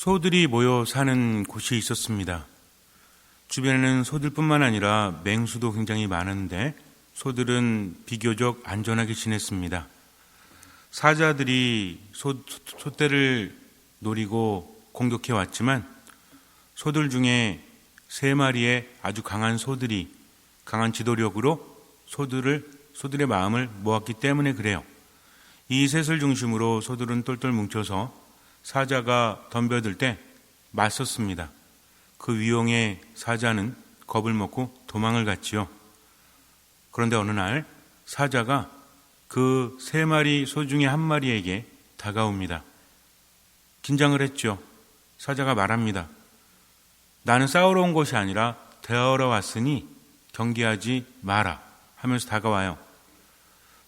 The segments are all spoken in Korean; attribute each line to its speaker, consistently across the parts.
Speaker 1: 소들이 모여 사는 곳이 있었습니다. 주변에는 소들뿐만 아니라 맹수도 굉장히 많은데 소들은 비교적 안전하게 지냈습니다. 사자들이 소, 소떼를 노리고 공격해 왔지만 소들 중에 세 마리의 아주 강한 소들이 강한 지도력으로 소들을 소들의 마음을 모았기 때문에 그래요. 이 셋을 중심으로 소들은 똘똘 뭉쳐서 사자가 덤벼들 때 맞섰습니다. 그 위용의 사자는 겁을 먹고 도망을 갔지요. 그런데 어느 날 사자가 그 세 마리 소 중에 한 마리에게 다가옵니다. 긴장을 했죠. 사자가 말합니다. 나는 싸우러 온 것이 아니라 대하러 왔으니 경계하지 마라 하면서 다가와요.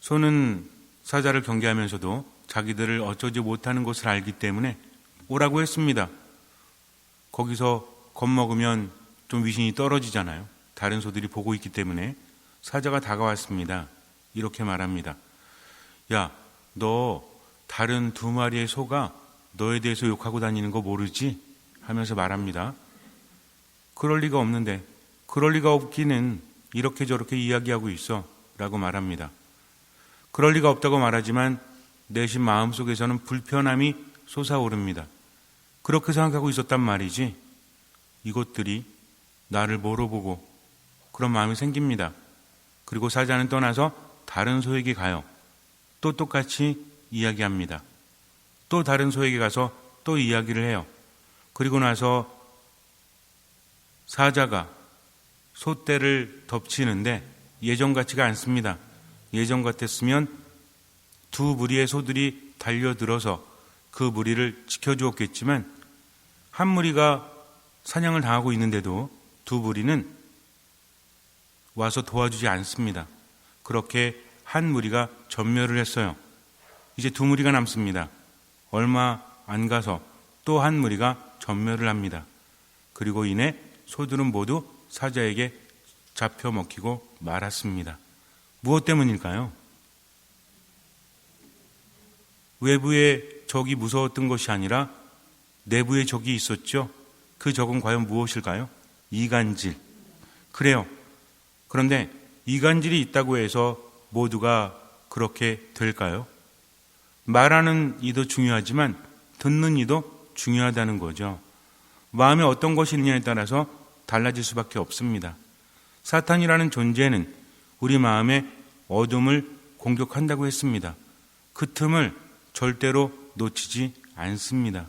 Speaker 1: 소는 사자를 경계하면서도 자기들을 어쩌지 못하는 것을 알기 때문에 오라고 했습니다. 거기서 겁먹으면 좀 위신이 떨어지잖아요. 다른 소들이 보고 있기 때문에 사자가 다가왔습니다. 이렇게 말합니다. 야, 너 다른 두 마리의 소가 너에 대해서 욕하고 다니는 거 모르지? 하면서 말합니다. 그럴 리가 없는데, 그럴 리가 없기는 이렇게 저렇게 이야기하고 있어. 라고 말합니다. 그럴 리가 없다고 말하지만 내심 마음속에서는 불편함이 솟아오릅니다. 그렇게 생각하고 있었단 말이지. 이것들이 나를 물어보고 그런 마음이 생깁니다. 그리고 사자는 떠나서 다른 소에게 가요. 또 똑같이 이야기합니다. 또 다른 소에게 가서 또 이야기를 해요. 그리고 나서 사자가 소떼를 덮치는데 예전 같지가 않습니다. 예전 같았으면 두 무리의 소들이 달려들어서 그 무리를 지켜주었겠지만 한 무리가 사냥을 당하고 있는데도 두 무리는 와서 도와주지 않습니다. 그렇게 한 무리가 전멸을 했어요. 이제 두 무리가 남습니다. 얼마 안 가서 또 한 무리가 전멸을 합니다. 그리고 이내 소들은 모두 사자에게 잡혀 먹히고 말았습니다. 무엇 때문일까요? 외부의 적이 무서웠던 것이 아니라 내부의 적이 있었죠. 그 적은 과연 무엇일까요? 이간질. 그래요. 그런데 이간질이 있다고 해서 모두가 그렇게 될까요? 말하는 이도 중요하지만 듣는 이도 중요하다는 거죠. 마음에 어떤 것이 있느냐에 따라서 달라질 수밖에 없습니다. 사탄이라는 존재는 우리 마음에 어둠을 공격한다고 했습니다. 그 틈을 절대로 놓치지 않습니다.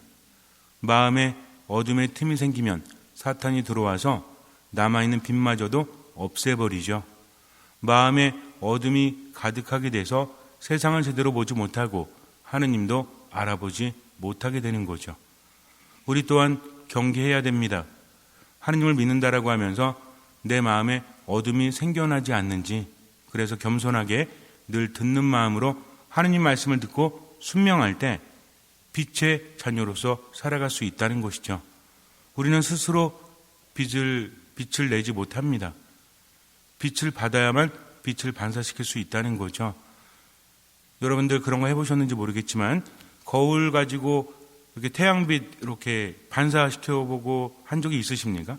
Speaker 1: 마음에 어둠의 틈이 생기면 사탄이 들어와서 남아있는 빛마저도 없애버리죠. 마음에 어둠이 가득하게 돼서 세상을 제대로 보지 못하고 하느님도 알아보지 못하게 되는 거죠. 우리 또한 경계해야 됩니다. 하느님을 믿는다라고 하면서 내 마음에 어둠이 생겨나지 않는지 그래서 겸손하게 늘 듣는 마음으로 하느님 말씀을 듣고 순명할 때 빛의 자녀로서 살아갈 수 있다는 것이죠. 우리는 스스로 빛을, 빛을 내지 못합니다. 빛을 받아야만 빛을 반사시킬 수 있다는 거죠. 여러분들 그런 거 해보셨는지 모르겠지만 거울 가지고 이렇게 태양빛 이렇게 반사시켜보고 한 적이 있으십니까?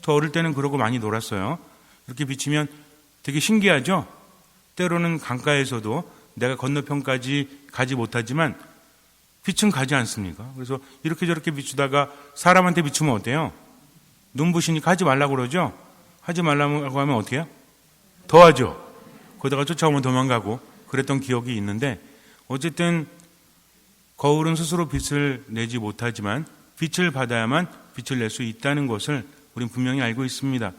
Speaker 1: 저 어릴 때는 그러고 많이 놀았어요. 이렇게 비치면 되게 신기하죠? 때로는 강가에서도 내가 건너편까지 가지 못하지만 빛은 가지 않습니까? 그래서 이렇게 저렇게 비추다가 사람한테 비추면 어때요? 눈부시니까 하지 말라고 그러죠? 하지 말라고 하면 해요? 더 하죠? 거기다가 쫓아오면 도망가고 그랬던 기억이 있는데 어쨌든 거울은 스스로 빛을 내지 못하지만 빛을 받아야만 빛을 낼 수 있다는 것을 우린 분명히 알고 있습니다.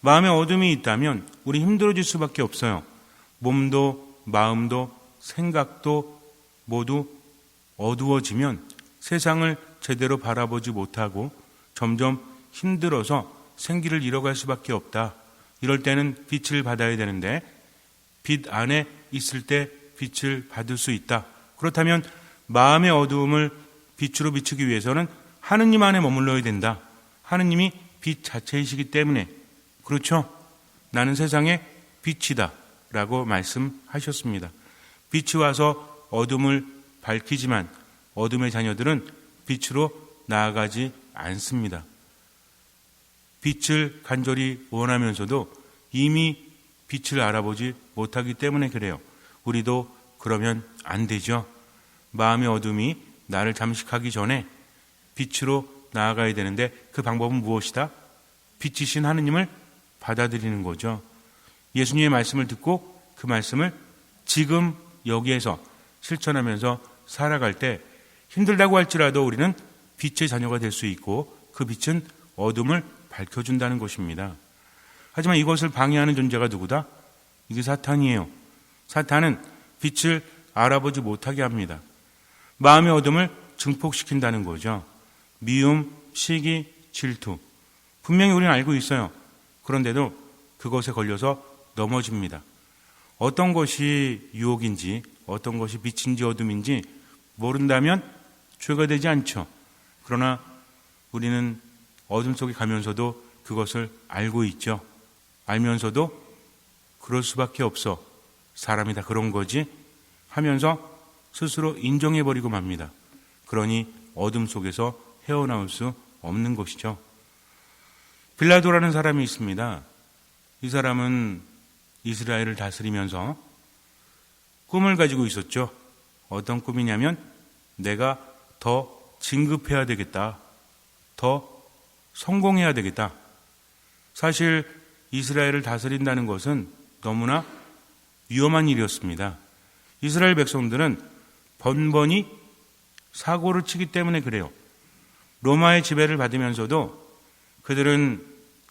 Speaker 1: 마음에 어둠이 있다면 우리 힘들어질 수밖에 없어요. 몸도 마음도 생각도 모두 어두워지면 세상을 제대로 바라보지 못하고 점점 힘들어서 생기를 잃어갈 수밖에 없다. 이럴 때는 빛을 받아야 되는데 빛 안에 있을 때 빛을 받을 수 있다. 그렇다면 마음의 어두움을 빛으로 비추기 위해서는 하느님 안에 머물러야 된다. 하느님이 빛 자체이시기 때문에 그렇죠? 나는 세상의 빛이다. 라고 말씀하셨습니다. 빛이 와서 어둠을 밝히지만 어둠의 자녀들은 빛으로 나아가지 않습니다. 빛을 간절히 원하면서도 이미 빛을 알아보지 못하기 때문에 그래요. 우리도 그러면 안 되죠. 마음의 어둠이 나를 잠식하기 전에 빛으로 나아가야 되는데 그 방법은 무엇이다? 빛이신 하느님을 받아들이는 거죠. 예수님의 말씀을 듣고 그 말씀을 지금 여기에서 실천하면서 살아갈 때 힘들다고 할지라도 우리는 빛의 자녀가 될 수 있고 그 빛은 어둠을 밝혀준다는 것입니다. 하지만 이것을 방해하는 존재가 누구다? 이게 사탄이에요. 사탄은 빛을 알아보지 못하게 합니다. 마음의 어둠을 증폭시킨다는 거죠. 미움, 시기, 질투. 분명히 우리는 알고 있어요. 그런데도 그것에 걸려서 넘어집니다. 어떤 것이 유혹인지, 어떤 것이 빛인지 어둠인지 모른다면 죄가 되지 않죠. 그러나 우리는 어둠 속에 가면서도 그것을 알고 있죠. 알면서도 그럴 수밖에 없어. 사람이 다 그런 거지 하면서 스스로 인정해버리고 맙니다. 그러니 어둠 속에서 헤어나올 수 없는 것이죠. 빌라도라는 사람이 있습니다. 이 사람은 이스라엘을 다스리면서 꿈을 가지고 있었죠. 어떤 꿈이냐면 내가 더 진급해야 되겠다. 더 성공해야 되겠다. 사실 이스라엘을 다스린다는 것은 너무나 위험한 일이었습니다. 이스라엘 백성들은 번번이 사고를 치기 때문에 그래요. 로마의 지배를 받으면서도 그들은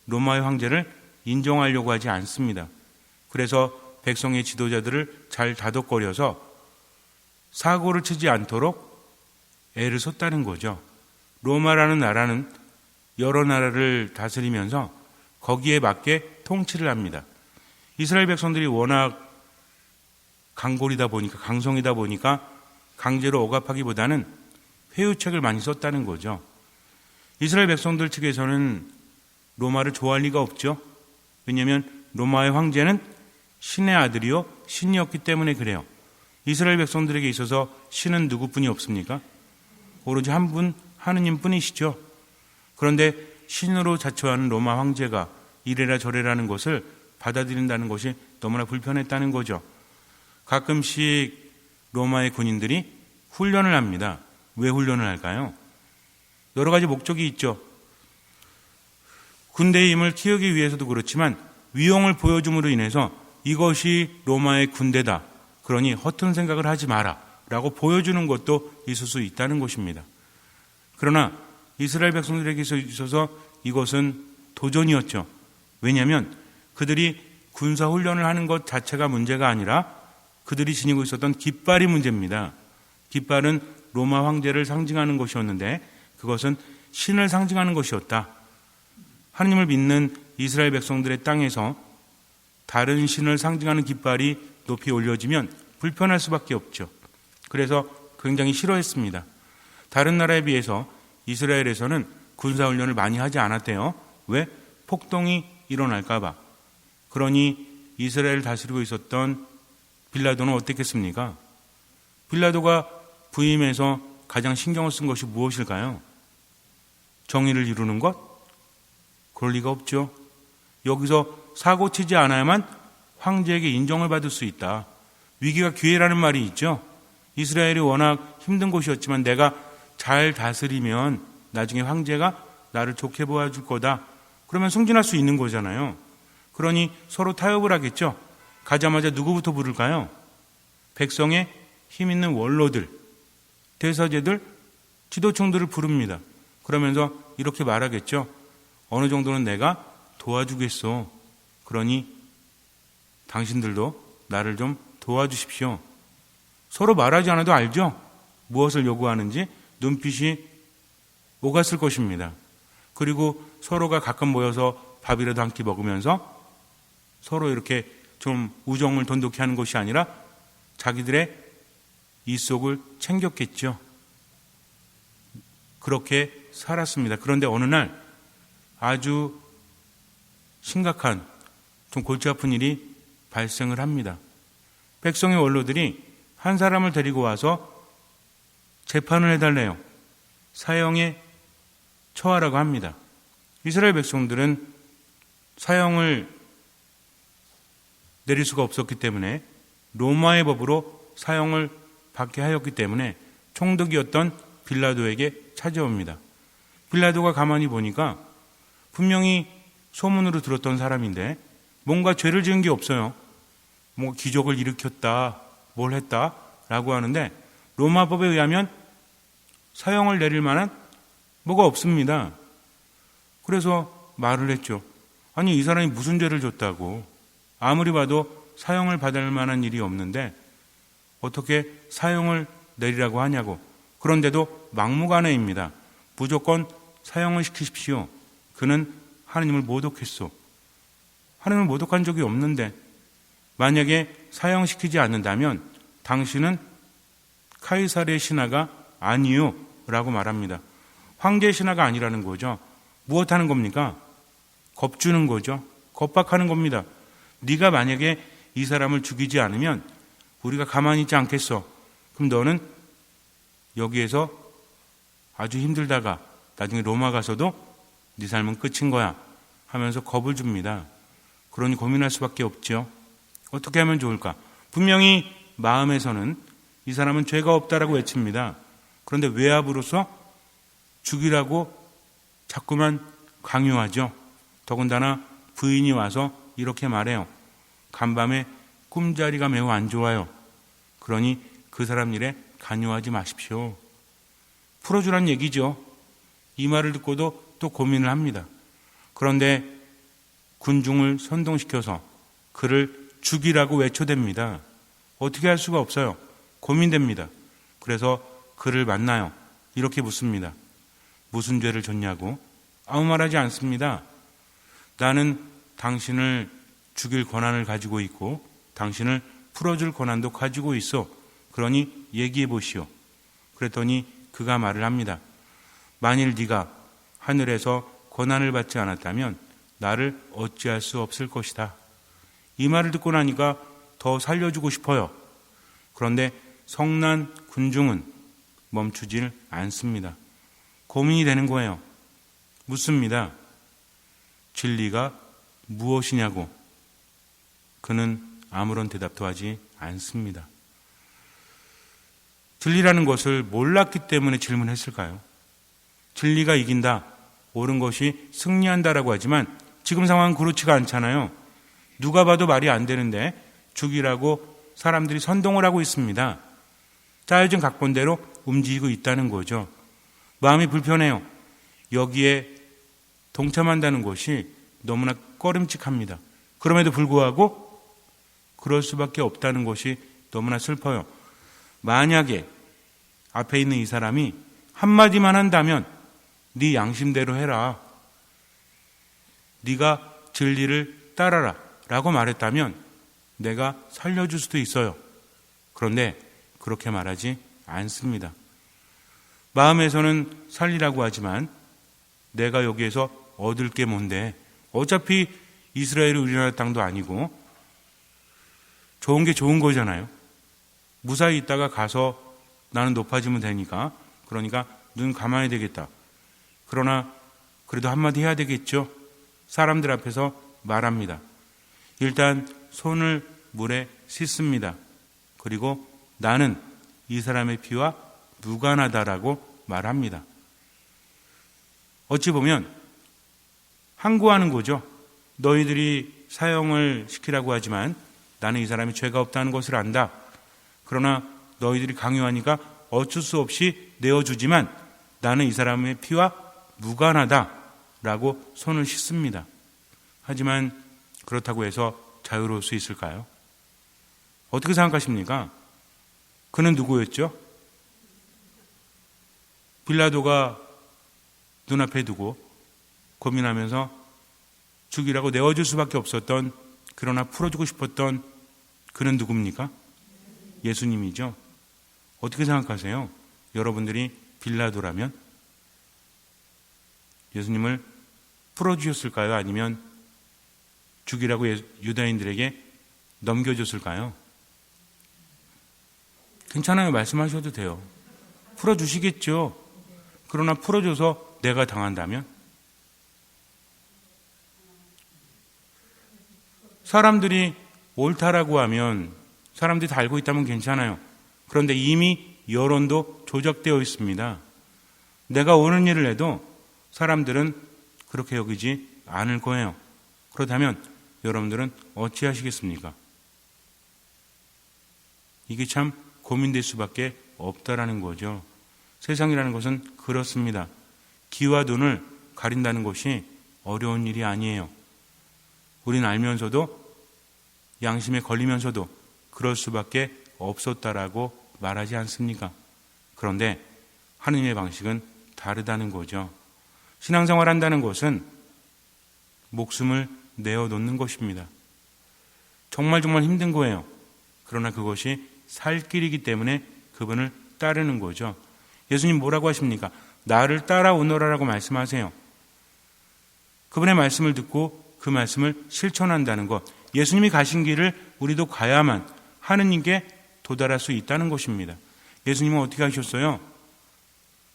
Speaker 1: 로마의 황제를 인정하려고 하지 않습니다. 그래서 백성의 지도자들을 잘 다독거려서 사고를 치지 않도록 애를 썼다는 거죠. 로마라는 나라는 여러 나라를 다스리면서 거기에 맞게 통치를 합니다. 이스라엘 백성들이 워낙 강골이다 보니까 강성이다 보니까 강제로 억압하기보다는 회유책을 많이 썼다는 거죠. 이스라엘 백성들 측에서는 로마를 좋아할 리가 없죠. 왜냐하면 로마의 황제는 신의 아들이요 신이었기 때문에 그래요. 이스라엘 백성들에게 있어서 신은 누구뿐이 없습니까? 오로지 한 분 하느님 뿐이시죠. 그런데 신으로 자처하는 로마 황제가 이래라 저래라는 것을 받아들인다는 것이 너무나 불편했다는 거죠. 가끔씩 로마의 군인들이 훈련을 합니다. 왜 훈련을 할까요? 여러 가지 목적이 있죠. 군대의 힘을 키우기 위해서도 그렇지만 위용을 보여줌으로 인해서 이것이 로마의 군대다. 그러니 허튼 생각을 하지 마라. 라고 보여주는 것도 있을 수 있다는 것입니다. 그러나 이스라엘 백성들에게 있어서 이것은 도전이었죠. 왜냐하면 그들이 군사훈련을 하는 것 자체가 문제가 아니라 그들이 지니고 있었던 깃발이 문제입니다. 깃발은 로마 황제를 상징하는 것이었는데 그것은 신을 상징하는 것이었다. 하느님을 믿는 이스라엘 백성들의 땅에서 다른 신을 상징하는 깃발이 높이 올려지면 불편할 수밖에 없죠. 그래서 굉장히 싫어했습니다. 다른 나라에 비해서 이스라엘에서는 군사훈련을 많이 하지 않았대요. 왜? 폭동이 일어날까봐. 그러니 이스라엘을 다스리고 있었던 빌라도는 어땠겠습니까? 빌라도가 부임해서 가장 신경을 쓴 것이 무엇일까요? 정의를 이루는 것? 그럴 리가 없죠. 여기서 사고 치지 않아야만 황제에게 인정을 받을 수 있다. 위기가 기회라는 말이 있죠. 이스라엘이 워낙 힘든 곳이었지만 내가 잘 다스리면 나중에 황제가 나를 좋게 보아줄 거다. 그러면 승진할 수 있는 거잖아요. 그러니 서로 타협을 하겠죠. 가자마자 누구부터 부를까요? 백성의 힘 있는 원로들, 대사제들, 지도층들을 부릅니다. 그러면서 이렇게 말하겠죠. 어느 정도는 내가 도와주겠소. 그러니 당신들도 나를 좀 도와주십시오. 서로 말하지 않아도 알죠? 무엇을 요구하는지 눈빛이 오갔을 것입니다. 그리고 서로가 가끔 모여서 밥이라도 한 끼 먹으면서 서로 이렇게 좀 우정을 돈독히 하는 것이 아니라 자기들의 이 속을 챙겼겠죠. 그렇게 살았습니다. 그런데 어느 날 아주 심각한 좀 골치 아픈 일이 발생을 합니다. 백성의 원로들이 한 사람을 데리고 와서 재판을 해달래요. 사형에 처하라고 합니다. 이스라엘 백성들은 사형을 내릴 수가 없었기 때문에 로마의 법으로 사형을 받게 하였기 때문에 총독이었던 빌라도에게 찾아옵니다. 빌라도가 가만히 보니까 분명히 소문으로 들었던 사람인데 뭔가 죄를 지은 게 없어요. 뭐 기적을 일으켰다, 뭘 했다 라고 하는데 로마법에 의하면 사형을 내릴 만한 뭐가 없습니다. 그래서 말을 했죠. 아니, 이 사람이 무슨 죄를 줬다고. 아무리 봐도 사형을 받을 만한 일이 없는데 어떻게 사형을 내리라고 하냐고. 그런데도 막무가내입니다. 무조건 사형을 시키십시오. 그는 하느님을 모독했소. 하느님을 모독한 적이 없는데 만약에 사형시키지 않는다면 당신은 카이사르의 신하가 아니요 라고 말합니다. 황제의 신하가 아니라는 거죠. 무엇 하는 겁니까? 겁주는 거죠. 겁박하는 겁니다. 네가 만약에 이 사람을 죽이지 않으면 우리가 가만히 있지 않겠어. 그럼 너는 여기에서 아주 힘들다가 나중에 로마 가서도 네 삶은 끝인 거야 하면서 겁을 줍니다. 그러니 고민할 수밖에 없죠. 어떻게 하면 좋을까? 분명히 마음에서는 이 사람은 죄가 없다라고 외칩니다. 그런데 외압으로서 죽이라고 자꾸만 강요하죠. 더군다나 부인이 와서 이렇게 말해요. 간밤에 꿈자리가 매우 안 좋아요. 그러니 그 사람 일에 간요하지 마십시오. 풀어주란 얘기죠. 이 말을 듣고도 또 고민을 합니다. 그런데 군중을 선동시켜서 그를 죽이라고 외쳐댑니다. 어떻게 할 수가 없어요. 고민됩니다. 그래서 그를 만나요. 이렇게 묻습니다. 무슨 죄를 졌냐고? 아무 말하지 않습니다. 나는 당신을 죽일 권한을 가지고 있고 당신을 풀어줄 권한도 가지고 있어. 그러니 얘기해 보시오. 그랬더니 그가 말을 합니다. 만일 네가 하늘에서 권한을 받지 않았다면 나를 어찌할 수 없을 것이다. 이 말을 듣고 나니까 더 살려주고 싶어요. 그런데 성난 군중은 멈추질 않습니다. 고민이 되는 거예요. 묻습니다. 진리가 무엇이냐고. 그는 아무런 대답도 하지 않습니다. 진리라는 것을 몰랐기 때문에 질문했을까요? 진리가 이긴다. 옳은 것이 승리한다라고 하지만 지금 상황은 그렇지가 않잖아요. 누가 봐도 말이 안 되는데 죽이라고 사람들이 선동을 하고 있습니다. 짜여진 각본대로 움직이고 있다는 거죠. 마음이 불편해요. 여기에 동참한다는 것이 너무나 꺼림칙합니다. 그럼에도 불구하고 그럴 수밖에 없다는 것이 너무나 슬퍼요. 만약에 앞에 있는 이 사람이 한마디만 한다면 네 양심대로 해라. 네가 진리를 따라라 라고 말했다면 내가 살려줄 수도 있어요. 그런데 그렇게 말하지 않습니다. 마음에서는 살리라고 하지만 내가 여기에서 얻을 게 뭔데 어차피 이스라엘이 우리나라 땅도 아니고 좋은 게 좋은 거잖아요. 무사히 있다가 가서 나는 높아지면 되니까 그러니까 눈 감아야 되겠다. 그러나 그래도 한마디 해야 되겠죠. 사람들 앞에서 말합니다. 일단 손을 물에 씻습니다. 그리고 나는 이 사람의 피와 무관하다라고 말합니다. 어찌 보면 항구하는 거죠. 너희들이 사형을 시키라고 하지만 나는 이 사람이 죄가 없다는 것을 안다. 그러나 너희들이 강요하니까 어쩔 수 없이 내어주지만 나는 이 사람의 피와 무관하다. 라고 손을 씻습니다. 하지만 그렇다고 해서 자유로울 수 있을까요? 어떻게 생각하십니까? 그는 누구였죠? 빌라도가 눈앞에 두고 고민하면서 죽이라고 내어줄 수밖에 없었던 그러나 풀어주고 싶었던 그는 누굽니까? 예수님이죠. 어떻게 생각하세요? 여러분들이 빌라도라면 예수님을 풀어주셨을까요? 아니면 죽이라고 유다인들에게 넘겨줬을까요? 괜찮아요. 말씀하셔도 돼요. 풀어주시겠죠. 그러나 풀어줘서 내가 당한다면? 사람들이 옳다라고 하면 사람들이 다 알고 있다면 괜찮아요. 그런데 이미 여론도 조작되어 있습니다. 내가 옳은 일을 해도 사람들은 그렇게 여기지 않을 거예요. 그렇다면 여러분들은 어찌하시겠습니까? 이게 참 고민될 수밖에 없다라는 거죠. 세상이라는 것은 그렇습니다. 기와 눈을 가린다는 것이 어려운 일이 아니에요. 우린 알면서도 양심에 걸리면서도 그럴 수밖에 없었다라고 말하지 않습니까? 그런데 하느님의 방식은 다르다는 거죠. 신앙생활 한다는 것은 목숨을 내어 놓는 것입니다. 정말 정말 힘든 거예요. 그러나 그것이 살 길이기 때문에 그분을 따르는 거죠. 예수님 뭐라고 하십니까? 나를 따라오너라라고 말씀하세요. 그분의 말씀을 듣고 그 말씀을 실천한다는 것. 예수님이 가신 길을 우리도 가야만 하느님께 도달할 수 있다는 것입니다. 예수님은 어떻게 하셨어요?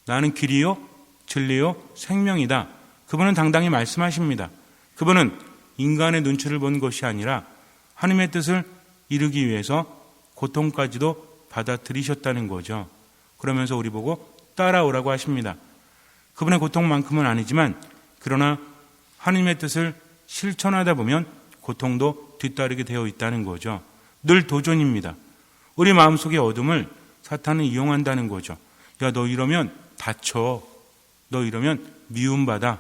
Speaker 1: 나는 길이요, 진리요, 생명이다. 그분은 당당히 말씀하십니다. 그분은 인간의 눈치를 본 것이 아니라 하나님의 뜻을 이루기 위해서 고통까지도 받아들이셨다는 거죠. 그러면서 우리 보고 따라오라고 하십니다. 그분의 고통만큼은 아니지만 그러나 하나님의 뜻을 실천하다 보면 고통도 뒤따르게 되어 있다는 거죠. 늘 도전입니다. 우리 마음속의 어둠을 사탄은 이용한다는 거죠. 야, 너 이러면 다쳐. 너 이러면 미움받아.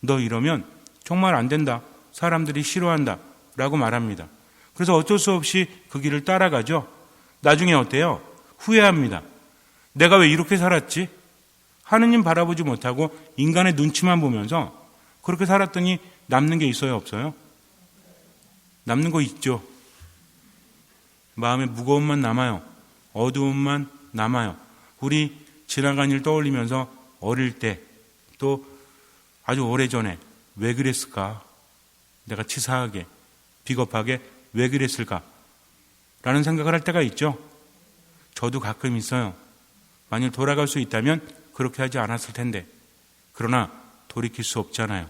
Speaker 1: 너 이러면 정말 안 된다. 사람들이 싫어한다. 라고 말합니다. 그래서 어쩔 수 없이 그 길을 따라가죠. 나중에 어때요? 후회합니다. 내가 왜 이렇게 살았지? 하느님 바라보지 못하고 인간의 눈치만 보면서 그렇게 살았더니 남는 게 있어요? 없어요? 남는 거 있죠. 마음에 무거움만 남아요. 어두움만 남아요. 우리 지나간 일 떠올리면서 어릴 때 또 아주 오래전에 왜 그랬을까? 내가 치사하게, 비겁하게 왜 그랬을까? 라는 생각을 할 때가 있죠. 저도 가끔 있어요. 만일 돌아갈 수 있다면 그렇게 하지 않았을 텐데. 그러나 돌이킬 수 없잖아요.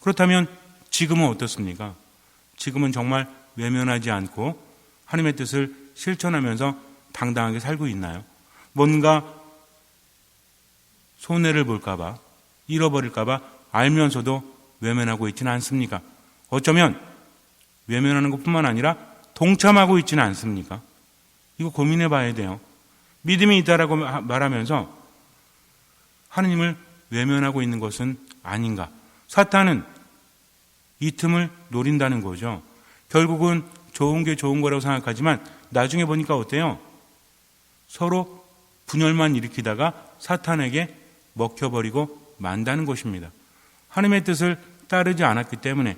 Speaker 1: 그렇다면 지금은 어떻습니까? 지금은 정말 외면하지 않고 하나님의 뜻을 실천하면서 당당하게 살고 있나요? 뭔가 손해를 볼까봐, 잃어버릴까봐 알면서도 외면하고 있지는 않습니까? 어쩌면 외면하는 것뿐만 아니라 동참하고 있지는 않습니까? 이거 고민해 봐야 돼요. 믿음이 있다라고 말하면서 하느님을 외면하고 있는 것은 아닌가? 사탄은 이 틈을 노린다는 거죠. 결국은 좋은 게 좋은 거라고 생각하지만 나중에 보니까 어때요? 서로 분열만 일으키다가 사탄에게 먹혀버리고 만다는 것입니다. 하나님의 뜻을 따르지 않았기 때문에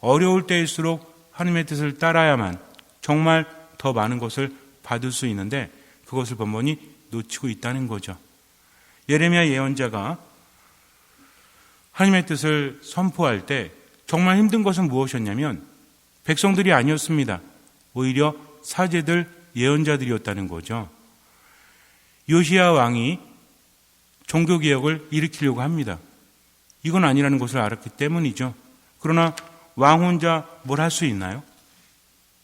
Speaker 1: 어려울 때일수록 하나님의 뜻을 따라야만 정말 더 많은 것을 받을 수 있는데 그것을 번번이 놓치고 있다는 거죠. 예레미야 예언자가 하나님의 뜻을 선포할 때 정말 힘든 것은 무엇이었냐면 백성들이 아니었습니다. 오히려 사제들 예언자들이었다는 거죠. 요시야 왕이 종교 개혁을 일으키려고 합니다. 이건 아니라는 것을 알았기 때문이죠. 그러나 왕 혼자 뭘 할 수 있나요?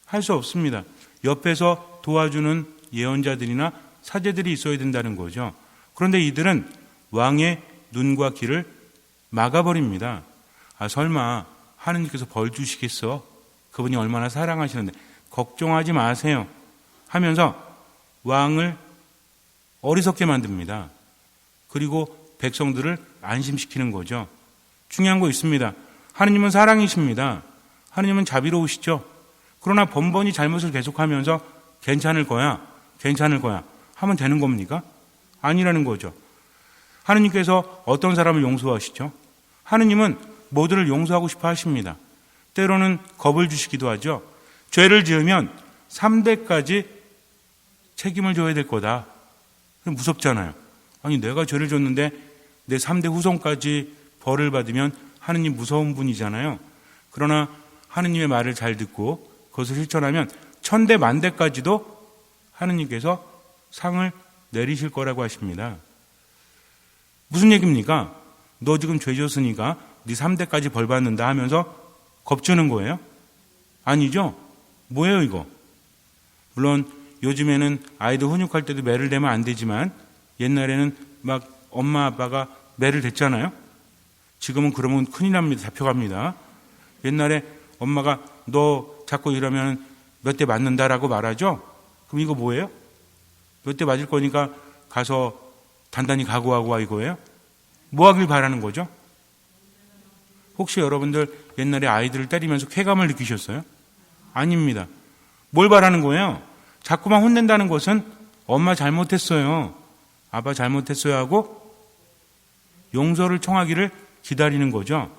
Speaker 1: 할 수 없습니다. 옆에서 도와주는 예언자들이나 사제들이 있어야 된다는 거죠. 그런데 이들은 왕의 눈과 귀를 막아버립니다. 아, 설마 하느님께서 벌 주시겠어? 그분이 얼마나 사랑하시는데 걱정하지 마세요. 하면서 왕을 어리석게 만듭니다. 그리고 백성들을 안심시키는 거죠. 중요한 거 있습니다. 하느님은 사랑이십니다. 하느님은 자비로우시죠. 그러나 번번이 잘못을 계속하면서 괜찮을 거야, 괜찮을 거야 하면 되는 겁니까? 아니라는 거죠. 하느님께서 어떤 사람을 용서하시죠? 하느님은 모두를 용서하고 싶어 하십니다. 때로는 겁을 주시기도 하죠. 죄를 지으면 3대까지 책임을 져야 될 거다. 무섭잖아요. 아니, 내가 죄를 졌는데 내 3대 후손까지 벌을 받으면 하느님 무서운 분이잖아요. 그러나 하느님의 말을 잘 듣고 그것을 실천하면 천대 만대까지도 하느님께서 상을 내리실 거라고 하십니다. 무슨 얘기입니까? 너 지금 죄 졌으니까 네 3대까지 벌 받는다 하면서 겁주는 거예요? 아니죠? 뭐예요, 이거? 물론 요즘에는 아이들 훈육할 때도 매를 대면 안 되지만 옛날에는 막 엄마 아빠가 매를 댔잖아요. 지금은 그러면 큰일 납니다. 잡혀갑니다. 옛날에 엄마가 너 자꾸 이러면 몇 대 맞는다라고 말하죠? 그럼 이거 뭐예요? 몇 대 맞을 거니까 가서 단단히 각오하고 와 이거예요? 뭐 하길 바라는 거죠? 혹시 여러분들 옛날에 아이들을 때리면서 쾌감을 느끼셨어요? 아닙니다. 뭘 바라는 거예요? 자꾸만 혼낸다는 것은 엄마 잘못했어요. 아빠 잘못했어요 하고 용서를 청하기를 기다리는 거죠.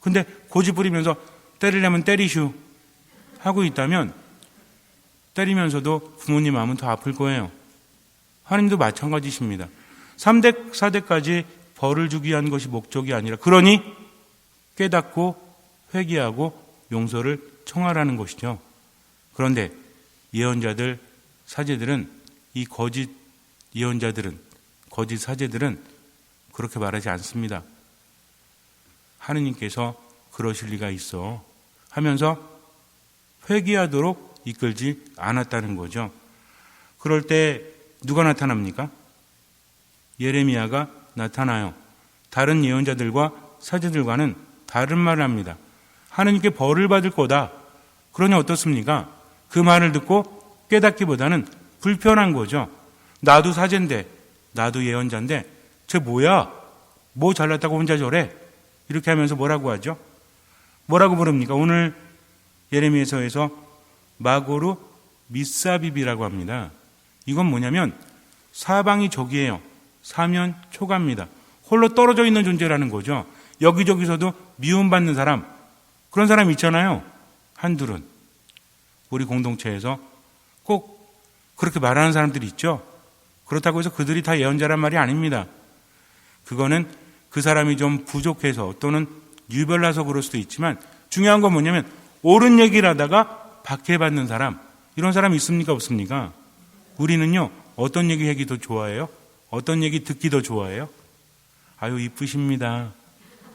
Speaker 1: 근데 고집 부리면서 때리려면 때리슈 하고 있다면 때리면서도 부모님 마음은 더 아플 거예요. 하나님도 마찬가지십니다. 3대, 4대까지 벌을 주기 위한 것이 목적이 아니라 그러니 깨닫고 회개하고 용서를 청하라는 것이죠. 그런데 예언자들, 사제들은 이 거짓 예언자들은 거짓 사제들은 그렇게 말하지 않습니다. 하느님께서 그러실 리가 있어 하면서 회개하도록 이끌지 않았다는 거죠. 그럴 때 누가 나타납니까? 예레미야가 나타나요. 다른 예언자들과 사제들과는 다른 말을 합니다. 하느님께 벌을 받을 거다. 그러니 어떻습니까? 그 말을 듣고 깨닫기보다는 불편한 거죠. 나도 사제인데, 나도 예언자인데, 쟤 뭐야? 뭐 잘났다고 혼자 저래? 이렇게 하면서 뭐라고 하죠? 뭐라고 부릅니까? 오늘 예레미야서에서 마고루 미사비비라고 합니다. 이건 뭐냐면 사방이 적이에요. 사면 초가입니다. 홀로 떨어져 있는 존재라는 거죠. 여기저기서도 미움받는 사람, 그런 사람 있잖아요. 한둘은. 우리 공동체에서 꼭 그렇게 말하는 사람들이 있죠. 그렇다고 해서 그들이 다 예언자란 말이 아닙니다. 그거는 그 사람이 좀 부족해서 또는 유별나서 그럴 수도 있지만 중요한 건 뭐냐면 옳은 얘기를 하다가 박해받는 사람 이런 사람 있습니까 없습니까? 우리는요 어떤 얘기 하기 더 좋아해요? 어떤 얘기 듣기 더 좋아해요? 아유 이쁘십니다.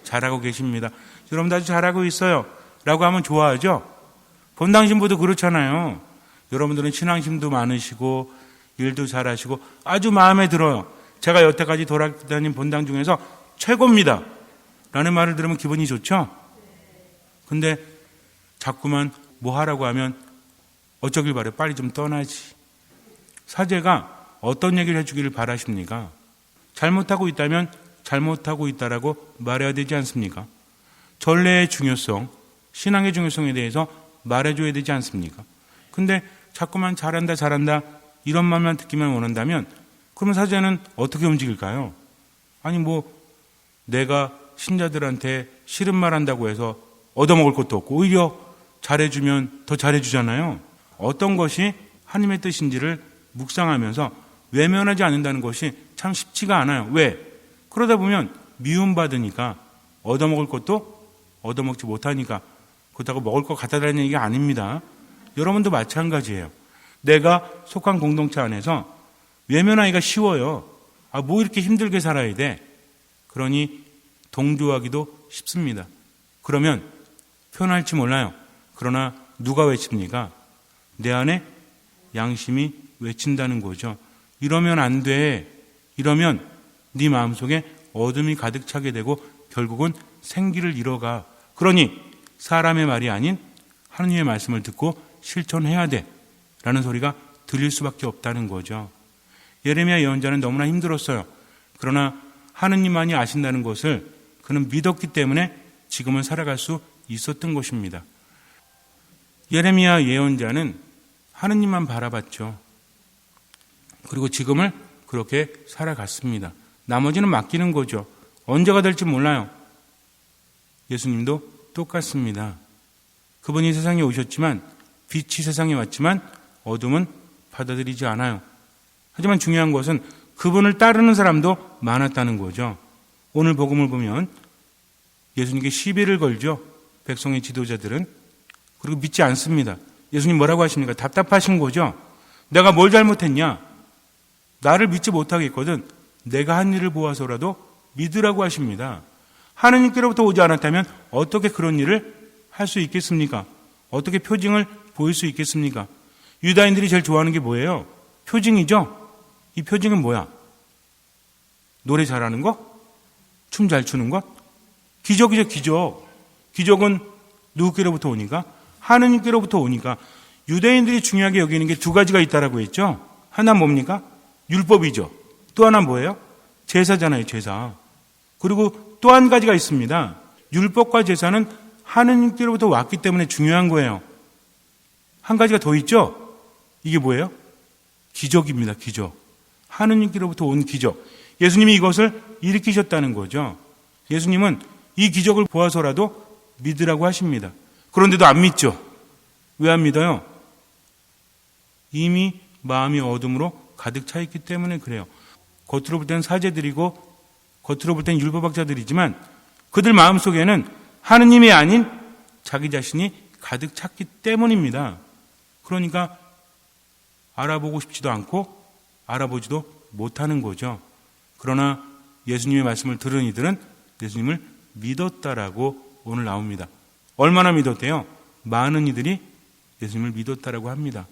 Speaker 1: 잘하고 계십니다. 여러분 아주 잘하고 있어요. 라고 하면 좋아하죠? 본당 신부도 그렇잖아요. 여러분들은 신앙심도 많으시고 일도 잘하시고 아주 마음에 들어요. 제가 여태까지 돌아다닌 본당 중에서 최고입니다. 라는 말을 들으면 기분이 좋죠? 근데 자꾸만 뭐 하라고 하면 어쩌길 바래 빨리 좀 떠나지. 사제가 어떤 얘기를 해주기를 바라십니까? 잘못하고 있다면 잘못하고 있다라고 말해야 되지 않습니까? 전례의 중요성, 신앙의 중요성에 대해서 말해줘야 되지 않습니까? 근데 자꾸만 잘한다, 잘한다, 이런 말만 듣기만 원한다면, 그러면 사제는 어떻게 움직일까요? 아니, 뭐, 내가 신자들한테 싫은 말 한다고 해서 얻어먹을 것도 없고, 오히려 잘해주면 더 잘해주잖아요. 어떤 것이 하나님의 뜻인지를 묵상하면서 외면하지 않는다는 것이 참 쉽지가 않아요. 왜? 그러다 보면 미움받으니까 얻어먹을 것도 얻어먹지 못하니까 그렇다고 먹을 것 갖다 달라는 얘기가 아닙니다. 여러분도 마찬가지예요. 내가 속한 공동체 안에서 외면하기가 쉬워요. 아, 뭐 이렇게 힘들게 살아야 돼? 그러니 동조하기도 쉽습니다. 그러면 표현할지 몰라요. 그러나 누가 외칩니까? 내 안에 양심이 외친다는 거죠. 이러면 안 돼. 이러면 네 마음속에 어둠이 가득 차게 되고 결국은 생기를 잃어가. 그러니 사람의 말이 아닌 하느님의 말씀을 듣고 실천해야 돼. 라는 소리가 들릴 수밖에 없다는 거죠. 예레미야 예언자는 너무나 힘들었어요. 그러나 하느님만이 아신다는 것을 그는 믿었기 때문에 지금은 살아갈 수 있었던 것입니다. 예레미야 예언자는 하느님만 바라봤죠. 그리고 지금을 그렇게 살아갔습니다. 나머지는 맡기는 거죠. 언제가 될지 몰라요. 예수님도 똑같습니다. 그분이 세상에 오셨지만 빛이 세상에 왔지만 어둠은 받아들이지 않아요. 하지만 중요한 것은 그분을 따르는 사람도 많았다는 거죠. 오늘 복음을 보면 예수님께 시비를 걸죠. 백성의 지도자들은 그리고 믿지 않습니다. 예수님 뭐라고 하십니까? 답답하신 거죠. 내가 뭘 잘못했냐? 나를 믿지 못하겠거든. 내가 한 일을 보아서라도 믿으라고 하십니다. 하느님께로부터 오지 않았다면 어떻게 그런 일을 할 수 있겠습니까? 어떻게 표징을 보일 수 있겠습니까? 유다인들이 제일 좋아하는 게 뭐예요? 표징이죠? 이 표징은 뭐야? 노래 잘하는 거? 춤 잘 추는 것? 기적이죠, 기적. 기적은 누구께로부터 오니까? 하느님께로부터 오니까 유대인들이 중요하게 여기는 게 두 가지가 있다라고 했죠? 하나 뭡니까? 율법이죠. 또 하나 뭐예요? 제사잖아요, 제사. 그리고 또 한 가지가 있습니다. 율법과 제사는 하느님께로부터 왔기 때문에 중요한 거예요. 한 가지가 더 있죠? 이게 뭐예요? 기적입니다, 기적. 하느님께로부터 온 기적. 예수님이 이것을 일으키셨다는 거죠. 예수님은 이 기적을 보아서라도 믿으라고 하십니다. 그런데도 안 믿죠. 왜 안 믿어요? 이미 마음이 어둠으로 가득 차 있기 때문에 그래요. 겉으로 볼 때는 사제들이고 겉으로 볼 때는 율법학자들이지만 그들 마음 속에는 하느님이 아닌 자기 자신이 가득 찼기 때문입니다. 그러니까 알아보고 싶지도 않고 알아보지도 못하는 거죠. 그러나 예수님의 말씀을 들은 이들은 예수님을 믿었다라고 오늘 나옵니다. 얼마나 믿었대요? 많은 이들이 예수님을 믿었다라고 합니다.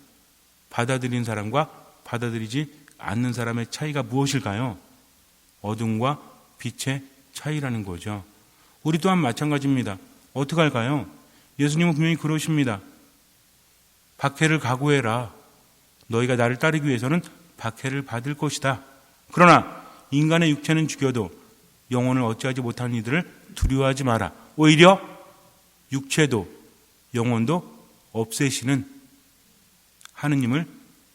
Speaker 1: 받아들인 사람과 받아들이지 않는 사람의 차이가 무엇일까요? 어둠과 빛의 차이라는 거죠. 우리 또한 마찬가지입니다. 어떻게 할까요? 예수님은 분명히 그러십니다. 박해를 각오해라. 너희가 나를 따르기 위해서는 박해를 받을 것이다. 그러나 인간의 육체는 죽여도 영혼을 어찌하지 못하는 이들을 두려워하지 마라. 오히려 육체도 영혼도 없애시는 하느님을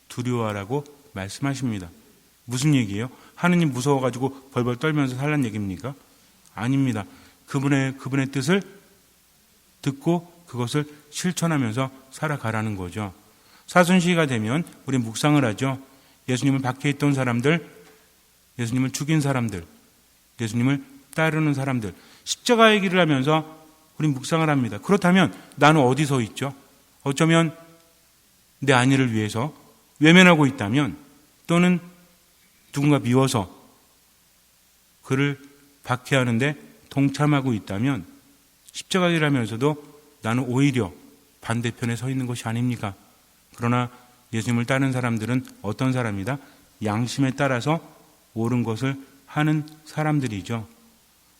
Speaker 1: 두려워하라고 말씀하십니다. 무슨 얘기예요? 하느님 무서워가지고 벌벌 떨면서 살란 얘기입니까? 아닙니다. 그분의, 그분의 뜻을 듣고 그것을 실천하면서 살아가라는 거죠. 사순시가 되면 우리 묵상을 하죠. 예수님을 박해했던 사람들, 예수님을 죽인 사람들, 예수님을 따르는 사람들, 십자가의 길을 하면서 우리 묵상을 합니다. 그렇다면 나는 어디서 있죠? 어쩌면 내 안위를 위해서 외면하고 있다면 또는 누군가 미워서 그를 박해하는데 동참하고 있다면 십자가를 하면서도 나는 오히려 반대편에 서 있는 것이 아닙니까? 그러나 예수님을 따르는 사람들은 어떤 사람이다? 양심에 따라서 옳은 것을 하는 사람들이죠.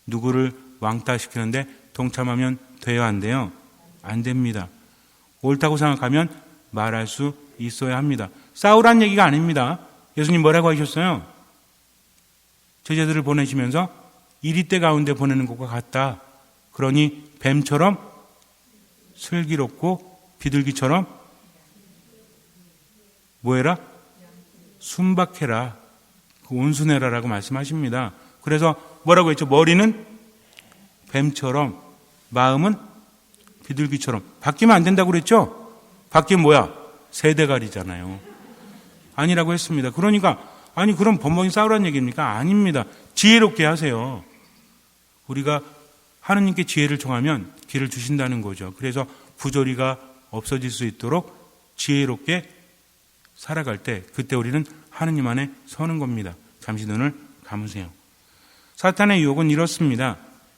Speaker 1: 누구를 왕따시키는데 동참하면 안 돼요? 안 됩니다. 옳다고 생각하면 말할 수 있어야 합니다. 싸우란 얘기가 아닙니다. 예수님 뭐라고 하셨어요? 제자들을 보내시면서 이리때 가운데 보내는 것과 같다. 그러니 뱀처럼 슬기롭고 비둘기처럼 뭐해라? 순박해라. 그 온순해라라고 말씀하십니다. 그래서 뭐라고 했죠? 머리는 뱀처럼, 마음은 비둘기처럼. 바뀌면 안 된다고 그랬죠? 바뀌면 뭐야? 세대갈이잖아요. 아니라고 했습니다. 그러니까, 아니, 그럼 범벅이 싸우라는 얘기입니까? 아닙니다. 지혜롭게 하세요. 우리가 하느님께 지혜를 청하면 길을 주신다는 거죠. 그래서 부조리가 없어질 수 있도록 지혜롭게 살아갈 때 그때 우리는 하느님 안에 서는 겁니다. 잠시 눈을 감으세요. 사탄의 유혹은 이렇습니다.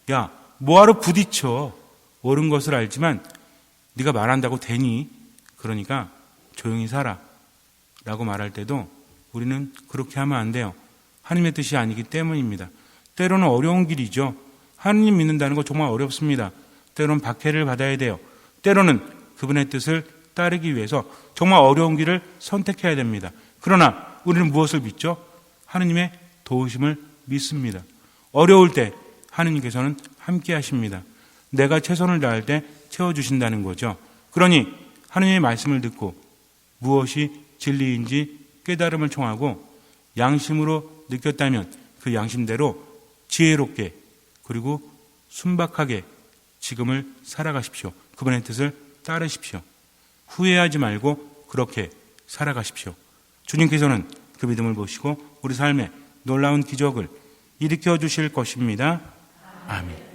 Speaker 1: 야, 뭐하러 부딪혀? 옳은 것을 알지만 네가 말한다고 되니? 그러니까 조용히 살아. 라고 말할 때도 우리는 그렇게 하면 안 돼요. 하나님의 뜻이 아니기 때문입니다. 때로는 어려운 길이죠. 하느님 믿는다는 거 정말 어렵습니다. 때로는 박해를 받아야 돼요. 때로는 그분의 뜻을 따르기 위해서 정말 어려운 길을 선택해야 됩니다. 그러나 우리는 무엇을 믿죠? 하느님의 도우심을 믿습니다. 어려울 때 하느님께서는 함께 하십니다. 내가 최선을 다할 때 채워주신다는 거죠. 그러니 하느님의 말씀을 듣고 무엇이 진리인지 깨달음을 청하고 양심으로 느꼈다면 그 양심대로 지혜롭게 그리고 순박하게 지금을 살아가십시오. 그분의 뜻을 따르십시오. 후회하지 말고 그렇게 살아가십시오. 주님께서는 그 믿음을 보시고 우리 삶에 놀라운 기적을 일으켜 주실 것입니다. 아멘.